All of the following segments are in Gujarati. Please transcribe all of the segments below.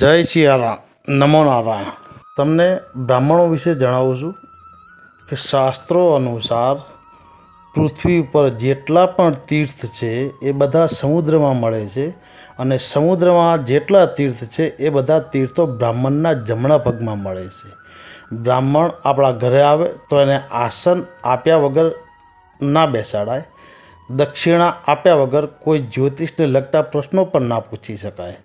જય સિયારામ નમો નારાયણ. તમને બ્રાહ્મણો વિશે જણાવું છું કે શાસ્ત્રો અનુસાર પૃથ્વી ઉપર જેટલા પણ તીર્થ છે એ બધા સમુદ્રમાં મળે છે અને સમુદ્રમાં જેટલા તીર્થ છે એ બધા તીર્થો બ્રાહ્મણના જમણા પગમાં મળે છે. બ્રાહ્મણ આપણા ઘરે આવે તો એને આસન આપ્યા વગર ના બેસાડાય. દક્ષિણા આપ્યા વગર કોઈ જ્યોતિષને લગતા પ્રશ્નો પણ ના પૂછી શકાય.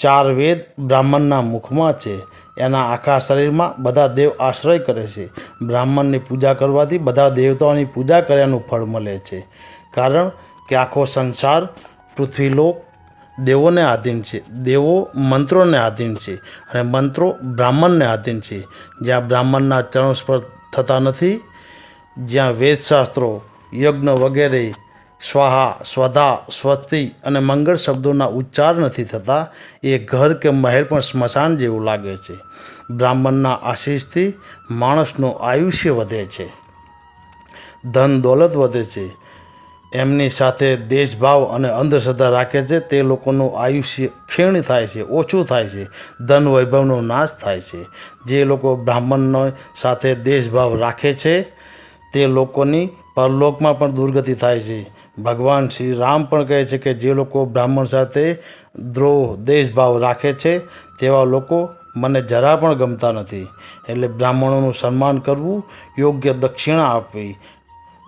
ચાર વેદ બ્રાહ્મણના મુખમાં છે. એના આખા શરીરમાં બધા દેવ આશ્રય કરે છે. બ્રાહ્મણની પૂજા કરવાથી બધા દેવતાઓની પૂજા કર્યાનું ફળ મળે છે. કારણ કે આખો સંસાર પૃથ્વીલોક દેવોને આધીન છે. દેવો મંત્રોને આધીન છે અને મંત્રો બ્રાહ્મણને આધીન છે. જ્યાં બ્રાહ્મણના ચરણ સ્પર્શ થતા નથી, જ્યાં વેદશાસ્ત્રો, યજ્ઞ વગેરે સ્વાહા, સ્વધા, સ્વસ્તિ અને મંગળ શબ્દોના ઉચ્ચાર નથી થતા. એ ઘર કે મહેલ પણ સ્મશાન જેવું લાગે છે. બ્રાહ્મણના આશીષથી માણસનું આયુષ્ય વધે છે. ધન દોલત વધે છે. એમની સાથે દેશભાવ અને અંધશ્રદ્ધા રાખે છે. તે લોકોનું આયુષ્ય ક્ષીણ થાય છે, ઓછું થાય છે. ધન વૈભવનો નાશ થાય છે. જે લોકો બ્રાહ્મણનો સાથે દેશભાવ રાખે છે, તે લોકોની પરલોકમાં પણ દુર્ગતિ થાય છે. ભગવાન શ્રી રામ પણ કહે છે કે જે લોકો બ્રાહ્મણ સાથે દ્રોહ, દેશભાવ રાખે છે, તેવા લોકો મને જરા પણ ગમતા નથી. એટલે બ્રાહ્મણોનું સન્માન કરવું યોગ્ય દક્ષિણા આપવી.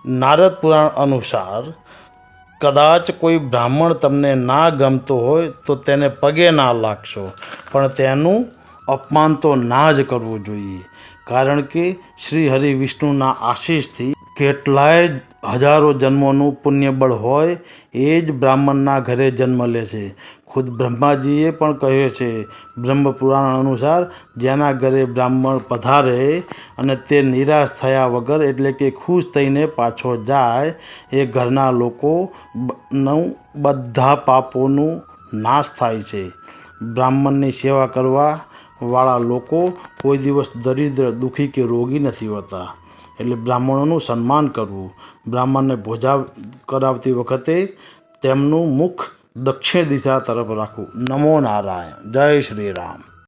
નારદ પુરાણ અનુસાર, કદાચ કોઈ બ્રાહ્મણ તમને ના ગમતો હોય તો તેને પગે ના લાગશો, પણ તેનું અપમાન તો ના જ કરવું જોઈએ. કારણ કે શ્રી હરિ વિષ્ણુના આશીષથી કેટલાય હજારો જન્મોનું પુણ્યબળ હોય એ જ બ્રાહ્મણના ઘરે જન્મ લે છે. ખુદ બ્રહ્માજીએ પણ કહે છે, બ્રહ્મ પુરાણ અનુસાર જેના ઘરે બ્રાહ્મણ પધારે અને તે નિરાશ થયા વગર એટલે કે ખુશ થઈને પાછો જાય, એ ઘરના લોકો બ- નું બધા પાપોનું નાશ થાય છે. બ્રાહ્મણની સેવા કરવા વાળા લોકો કોઈ દિવસ દરિદ્ર, દુઃખી કે રોગી નથી હોતા. એટલે બ્રાહ્મણોનું સન્માન કરવું. બ્રાહ્મણને ભોજા કરાવતી વખતે તેમનું મુખ દક્ષિણ દિશા તરફ રાખવું. નમો નારાયણ. જય શ્રી રામ.